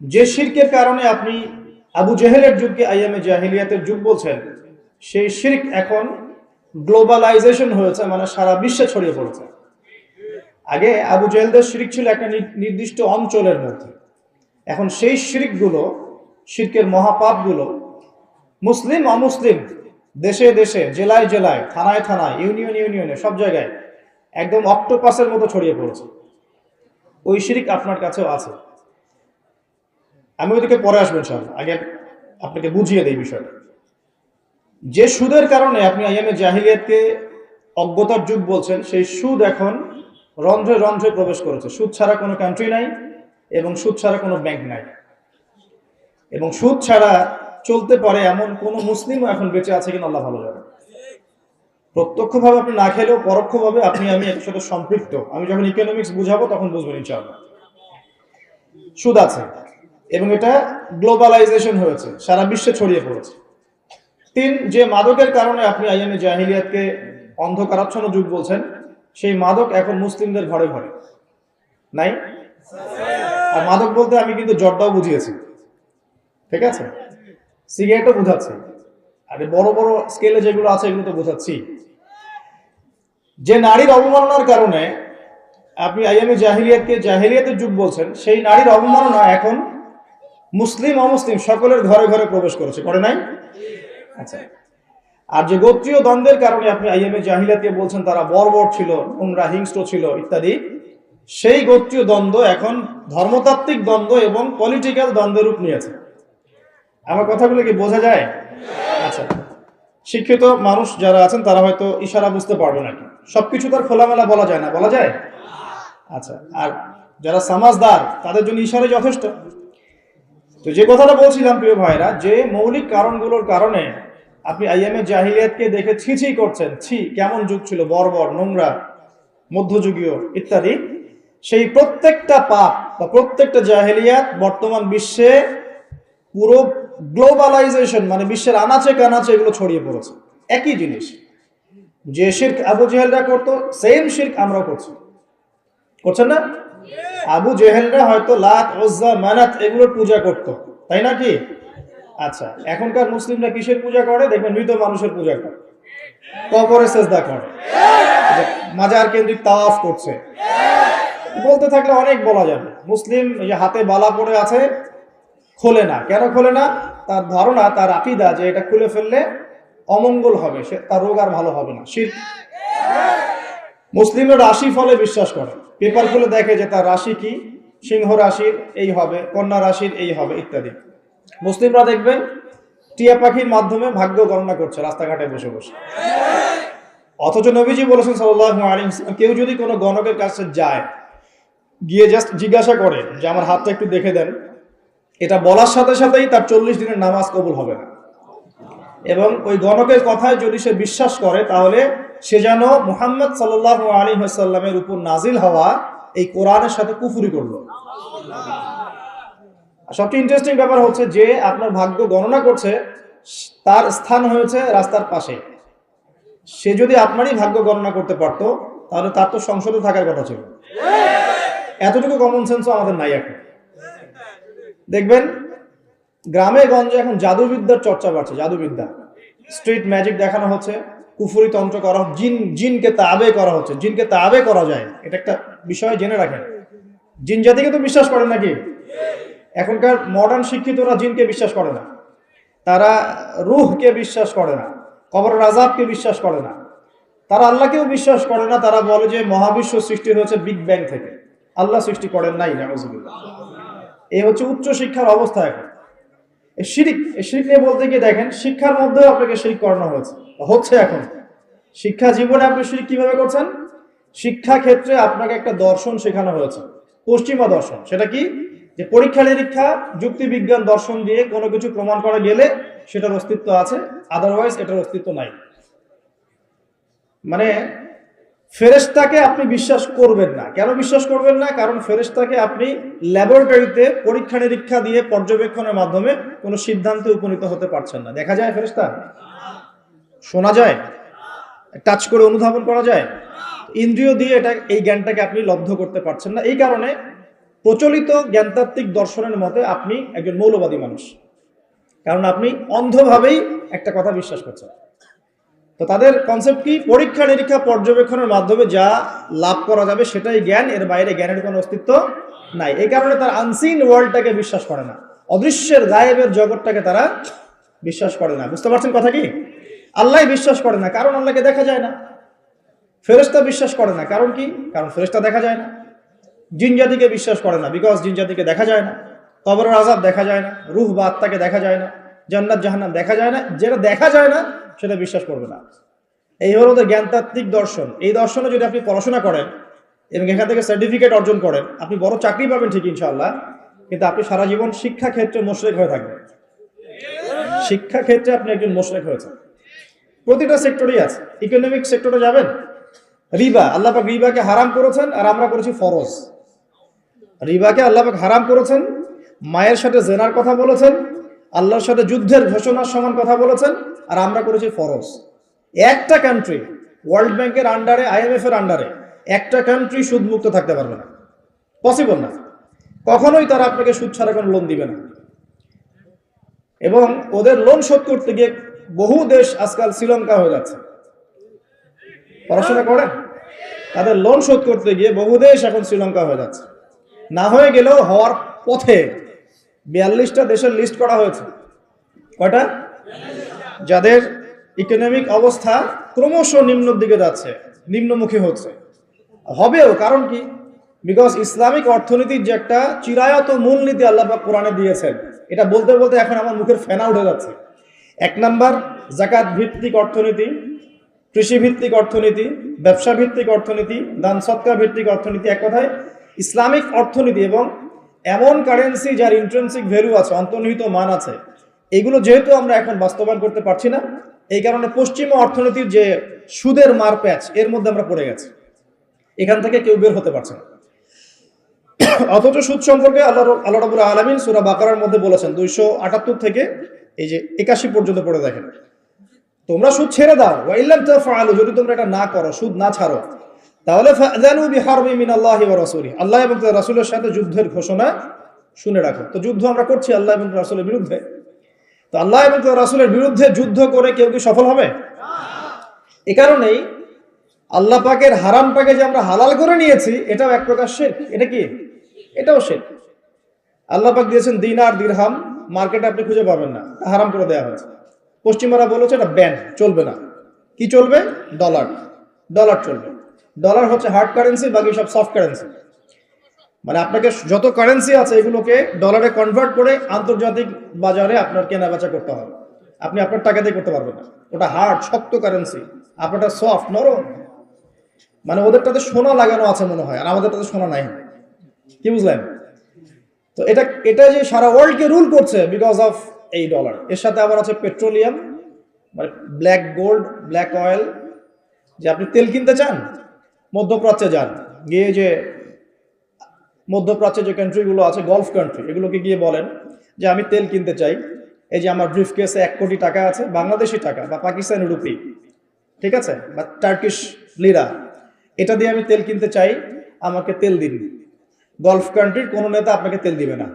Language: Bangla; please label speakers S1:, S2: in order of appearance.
S1: যে শিরকের কারণে আপনি আবু জেহেলের যুগকে আইয়ামে জাহিলিয়াতের যুগ বলছেন, সেই শির্ক এখন গ্লোবালাইজেশন হয়েছে মানে সারা বিশ্বে ছড়িয়ে পড়েছে। আগে আবু জেহেলদের শিরিক ছিল একটা নির্দিষ্ট অঞ্চলের মধ্যে। এখন সেই শিরিকগুলো, শিরকের মহাপাপগুলো, মুসলিম, অমুসলিম, দেশে দেশে, জেলায় জেলায়, থানায় থানায়, ইউনিয়ন ইউনিয়নে, সব জায়গায়, একদম অক্টোপাসের মতো ছড়িয়ে পড়েছে। ওই শিরিক আপনার কাছেও আছে। আমি ওইদিকে পরে আসবেন সব আগে আপনাকে বুঝিয়ে দেই বিষয়টা। যে সুদের কারণে আপনি আইএমএ জাহিলিয়াতকে অজ্ঞতার যুগ বলছেন, সেই সুদ এখন রন্ধ্রে রন্ধ্রে প্রবেশ করেছে। সুদ ছাড়া কোনো কান্ট্রি নাই এবং সুদ ছাড়া কোনো ব্যাংক নাই। এবং সুদ ছাড়া চলতে পারে এমন কোন মুসলিমও এখন বেঁচে আছে কিনা আল্লাহ ভালো জানে। প্রত্যক্ষভাবে আপনি না খেলেও পরোক্ষভাবে আপনি আমি এর সাথে সম্পৃক্ত। আমি যখন ইকোনমিক্স বুঝাবো তখন বুঝবেন ইনশাআল্লাহ। সুদ আছে। এবং এটা গ্লোবালাইজেশন হয়েছে, সারা বিশ্বে ছড়িয়ে পড়েছে। তিন, যে মাদকের কারণে আপনি আইএমএ জাহিলিয়াতকে অন্ধকারাচ্ছন্ন যুগ বলছেন, সেই মাদক এখন মুসলিমদের ঘরে ঘরে। নাই? আর মাদক বলতে আমি কিন্তু জর্দাও বুঝিয়েছি। ঠিক আছে? সিগারেটও বোঝাচ্ছি। আর বড় বড় স্কেলে যেগুলো আছে, এগুলো তো বোঝাচ্ছি। যে নারীর অবমাননার কারণে আপনি আইএমএ জাহিলিয়াতকে জাহিলিয়াতের যুগ বলছেন, সেই নারীর অবমাননা এখন মুসলিম, অমুসলিম, সকলের ঘরে ঘরে প্রবেশ করেছে। করে নাই? আচ্ছা। আর যে গোত্রীয় দ্বন্দ্বের কারণে আপনি আইএমএ জাহিলিয়াতকে বলছেন, তারা বর্বর ছিল নোংরা হিংস্র ছিল, ইত্যাদি। সেই গোত্রীয় দ্বন্দ্ব এখন ধর্মতাত্ত্বিক দ্বন্দ্ব এবং পলিটিক্যাল দ্বন্দ্বের রূপ নিয়েছে। আমার কথাগুলো কি বোঝা যায়? আচ্ছা। শিক্ষিত মানুষ যারা আছেন, তারা হয়তো ইশারা বুঝতে পারবে নাকি সবকিছু তার খোলামেলা বলা যায় না, বলা যায়? আচ্ছা। আর যারা সমাজদার, তাদের জন্য ইশারাই যথেষ্ট। তো যে কথাটা বলছিলাম, প্রিয় ভাইরা, যে মৌলিক কারণগুলোর কারণে আপনি আইএমএ জাহিলিয়াতকে দেখে ছি ছি করছেন, ছি, কেমন যুগ ছিল, বর্বর, নোংরা, মধ্যযুগীয় ইত্যাদি, সেই প্রত্যেকটা পাপ বা প্রত্যেকটা জাহেলিয়াত বর্তমান বিশ্বে পুরো গ্লোবালাইজেশন মানে বিশ্বের আনাচে কানাচে এগুলো ছড়িয়ে পড়েছে। একই জিনিস, যে শির্ক আবু জেহেলরা করতো, সেম শির্ক আমরাও করছি। করছেন না? আবু জেহেলরা হয়তো লাত ওজ্জা মানাত এগুলোর পূজা করতো। তাই না কি? আচ্ছা এখনকার মুসলিমরা কিসের পূজা করে? দেখবেন মৃত মানুষের পূজা করে। কবরে সেজদা করে। মাজার কেন্দ্রিক তাওয়াফ করছে। বলতে থাকলে অনেক বলা যাবে। মুসলিম যে হাতে বালা পড়ে আছে, খোলে না। কেন খোলে না? তার ধারণা, তার আকিদা যে এটা খুলে ফেললে অমঙ্গল হবে। সে তার রোগ আর ভালো হবে না। শির মুসলিমরা রাশি ফলে বিশ্বাস করে। পেপার দেখে যে তার রাশি কি? সিংহ রাশির এই হবে, কন্যা রাশির এই হবে ইত্যাদি। মুসলিমরা দেখবেন, টিয়া পাখির মাধ্যমে ভাগ্য গণনা করছে রাস্তাঘাটে বসে বসে। অথচ নবীজি বলেছেন আলাইহি কেউ যদি কোনো গণকের কাছে যায়, গিয়ে জাস্ট জিজ্ঞাসা করে যে আমার হাতটা একটু দেখে দেন, এটা বলার সাথে সাথেই তার চল্লিশ দিনের নামাজ কবুল হবে না। এবং ওই গণকের কথায় যদি সে বিশ্বাস করে, তাহলে সে যেন মুহাম্মদ সাল্লাহ আলী হাসাল্লামের উপর নাজিল হওয়া এই কোরআনের সাথে কুফুরি করল। সবচেয়ে ইন্টারেস্টিং ব্যাপার হচ্ছে যে আপনার ভাগ্য গণনা করছে, তার স্থান হয়েছে রাস্তার পাশে। সে যদি আপনারই ভাগ্য গণনা করতে পারতো, তাহলে তার তো সংসদে থাকার কথা ছিল। এতটুকু কমন সেন্সও আমাদের নাই এখন। দেখবেন, গ্রামে গঞ্জে এখন জাদুবিদ্যার চর্চা বাড়ছে, জাদুবিদ্যা। স্ট্রিট ম্যাজিক দেখানো হচ্ছে। কুফুরি তন্ত্র করা, জিন, জিনকে তাবে করা হচ্ছে, জিনকে তাবে করা যায় এটা একটা বিষয় জেনে রাখেন। জিন জাতিকে তো বিশ্বাস করেন নাকি? এখনকার মডার্ন শিক্ষিতরা জিনকে বিশ্বাস করে না। তারা রুহকে বিশ্বাস করে না কবর রাজাবকে বিশ্বাস করে না। তারা আল্লাহকেও বিশ্বাস করে না, তারা বলে যে মহাবিশ্ব সৃষ্টি হয়েছে বিগ ব্যাং থেকে। আল্লাহ সৃষ্টি করেন নাই এই হচ্ছে উচ্চ শিক্ষার অবস্থা এখন। শিরিক শিরিক নিয়ে বলতে গিয়ে দেখেন, শিক্ষার মধ্যেও আপনাকে শিরিক করানো হয়েছে, হচ্ছে এখন। শিক্ষা জীবনে আপনি শিরিক কীভাবে করছেন? শিক্ষা ক্ষেত্রে আপনাকে একটা দর্শন শেখানো হয়েছে। পশ্চিমা দর্শন। সেটা কি? যে পরীক্ষা নিরীক্ষা, যুক্তি বিজ্ঞান দর্শন দিয়ে কোনো কিছু প্রমাণ করা গেলে সেটার অস্তিত্ব আছে। আদারওয়াইজ এটার অস্তিত্ব নাই। মানে ফেরেশতাকে আপনি বিশ্বাস করবেন না। কেন বিশ্বাস করবেন না? কারণ ফেরেশতাকে আপনি ল্যাবরেটরিতে পরীক্ষা নিরীক্ষা দিয়ে পর্যবেক্ষণের মাধ্যমে কোনো সিদ্ধান্তে উপনীত হতে পারছেন না। দেখা যায় ফেরেশতা? শোনা যায়? টাচ করে অনুধাবন করা যায়? ইন্দ্রিয় দিয়ে এটা, এই জ্ঞানটাকে আপনি লব্ধ করতে পারছেন না। এই কারণে প্রচলিত জ্ঞানতাত্ত্বিক দর্শনের মতে আপনি একজন মৌলবাদী মানুষ। কারণ আপনি অন্ধভাবেই একটা কথা বিশ্বাস করছেন। তো তাদের কনসেপ্ট কি? পরীক্ষা, নিরীক্ষা, পর্যবেক্ষণের মাধ্যমে যা লাভ করা যাবে সেটাই জ্ঞান, এর বাইরে জ্ঞানের কোনো অস্তিত্ব নাই। এই কারণে তার আনসিন ওয়ার্ল্ডটাকে বিশ্বাস করে না। অদৃশ্যের গায়েবের জগৎটাকে তারা বিশ্বাস করে না। বুঝতে পারছেন কথা কি? আল্লাহ বিশ্বাস করে না, কারণ আল্লাহকে দেখা যায় না। ফেরেস্তা বিশ্বাস করে না, কারণ কি? কারণ ফেরেস্তা দেখা যায় না। জিন জাতিকে বিশ্বাস করে না বিকজ জিন জাতিকে দেখা যায় না। কবরের আজাব দেখা যায় না, রুহ বা আত্মাকে দেখা যায় না, জান্নাত, জাহান্নাম দেখা যায় না, যেটা দেখা যায় না, সেটা বিশ্বাস করবে না। এই হলো ওদের জ্ঞানতাত্ত্বিক দর্শন। এই দর্শনে যদি আপনি পড়াশোনা করেন, এবং এখান থেকে সার্টিফিকেট অর্জন করেন, আপনি বড় চাকরি পাবেন ঠিক ইনশাল্লাহ কিন্তু আপনি সারা জীবন শিক্ষা ক্ষেত্রে মোশরেক হয়ে থাকবেন। শিক্ষা ক্ষেত্রে আপনি একজন মোশরেক হয়ে হয়েছেন প্রতিটা সেক্টরেই আছে। ইকোনমিক সেক্টরে যাবেন? রিবা, আল্লাহ পাক রিবাকে হারাম করেছেন আর আমরা করেছি ফরজ। রিবাকে আল্লাহ পাক হারাম করেছেন, মায়ের সাথে জেনার কথা বলেছেন, আল্লাহর সাথে যুদ্ধের ঘোষণার সমান কথা বলেছেন আর আমরা করেছি ফরজ। একটা কান্ট্রি ওয়ার্ল্ড ব্যাংকের আন্ডারে আইএমএফ এর আন্ডারে একটা কান্ট্রি সুদমুক্ত থাকতে পারবে না। পসিবল না। কখনোই তারা আপনাকে সুদ ছাড়া কোনো লোন দিবে না। এবং ওদের লোন শোধ করতে গিয়ে বহু দেশ আজকাল শ্রীলঙ্কা হয়ে যাচ্ছে। পড়াশোনা করে? তাদের লোন শোধ করতে গিয়ে বহু দেশ এখন শ্রীলঙ্কা হয়ে যাচ্ছে। না হয়ে গেলেও হওয়ার পথে বিয়াল্লিশটা দেশের লিস্ট করা হয়েছে। কয়টা? যাদের ইকোনমিক অবস্থা ক্রমশ নিম্নের দিকে যাচ্ছে, নিম্নমুখী হচ্ছে। হবেও, কারণ কি? বিকজ ইসলামিক অর্থনীতির যে একটা চিরায়ত মূলনীতি আল্লাহ কোরআনে দিয়েছেন, এটা বলতে বলতে এখন আমার মুখের ফেনা উঠে যাচ্ছে। এক নাম্বার জাকাত ভিত্তিক অর্থনীতি কৃষি ভিত্তিক অর্থনীতি ব্যবসা ভিত্তিক অর্থনীতি দান সৎকার ভিত্তিক অর্থনীতি, এক কথায় ইসলামিক অর্থনীতি এবং এমন কারেন্সি যার ইন্ট্রেন্সিক ভ্যালু আছে, অন্তর্নিহিত মান আছে, এগুলো যেহেতু আমরা এখন বাস্তবায়ন করতে পারছি না, এই কারণে পশ্চিমা অর্থনীতির যে সুদের মার প্যাচ, এর মধ্যে আমরা পড়ে গেছি। এখান থেকে কেউ বের হতে পারছে না। অথচ সুদ সম্পর্কে আল্লাহ আল্লাহ রাবুল আলমিন সুরা বাকারার মধ্যে বলেছেন, দুইশো আটাত্তর থেকে এই যে একাশি পর্যন্ত পড়ে দেখেন। তোমরা সুদ ছেড়ে দাও। ওয়াইল্লাম তাফআলু, যদি তোমরা এটা না করো, সুদ না ছাড়ো, তাহলে ফাযানু বিহারবি মিনাল্লাহি ওয়া রাসূলি আল্লাহ এবং তার রাসূলের সাথে যুদ্ধের ঘোষণা শুনে রাখো। তো যুদ্ধ আমরা করছি আল্লাহ এবং রাসূলের বিরুদ্ধে। তো আল্লাহ এবং তার রাসূলের বিরুদ্ধে যুদ্ধ করে কেউ কি সফল হবে? এ কারণেই আল্লাহ পাকের হারামটাকে যে আমরা হালাল করে নিয়েছি, এটাও এক প্রকার শেখ এটা কি? এটাও শেখ আল্লাহ পাক দিয়েছেন দিনার দিরহাম। মার্কেটে আপনি খুঁজে পাবেন না হারাম করে দেওয়া হয়েছে। পশ্চিমারা বলেছে এটা ব্যান চলবে না। কি চলবে? ডলার ডলার চলবে। ডলার হচ্ছে হার্ড কারেন্সি বাকি সব সফট কারেন্সি মানে আপনাকে যত কারেন্সি আছে এগুলোকে ডলারে কনভার্ট করে আন্তর্জাতিক বাজারে আপনার কেনা বেচা করতে হবে। আপনি আপনার টাকা দিয়ে করতে পারবেন না। ওটা হার্ড শক্ত কারেন্সি আপনারটা সফট নরম। মানে ওদেরটাতে সোনা লাগানো আছে মনে হয়, আর আমাদেরটাতে সোনা নাই। কি বুঝলেন? তো এটা এটা যে সারা ওয়ার্ল্ডকে রুল করছে বিকজ অফ এই ডলার এর সাথে আবার আছে পেট্রোলিয়াম মানে ব্ল্যাক গোল্ড ব্ল্যাক অয়েল যে আপনি তেল কিনতে চান, মধ্যপ্রাচ্যে যান, গিয়ে যে মধ্যপ্রাচ্যে যে কান্ট্রিগুলো আছে গলফ কান্ট্রি এগুলোকে গিয়ে বলেন যে আমি তেল কিনতে চাই। এই যে আমার ব্রিফ কেসে এক কোটি টাকা আছে, বাংলাদেশি টাকা বা পাকিস্তানি রুপি, ঠিক আছে? বা টার্কিশ লিরা এটা দিয়ে আমি তেল কিনতে চাই, আমাকে তেল দিন। গলফ কান্ট্রির কোনো নেতা আপনাকে তেল দিবে না।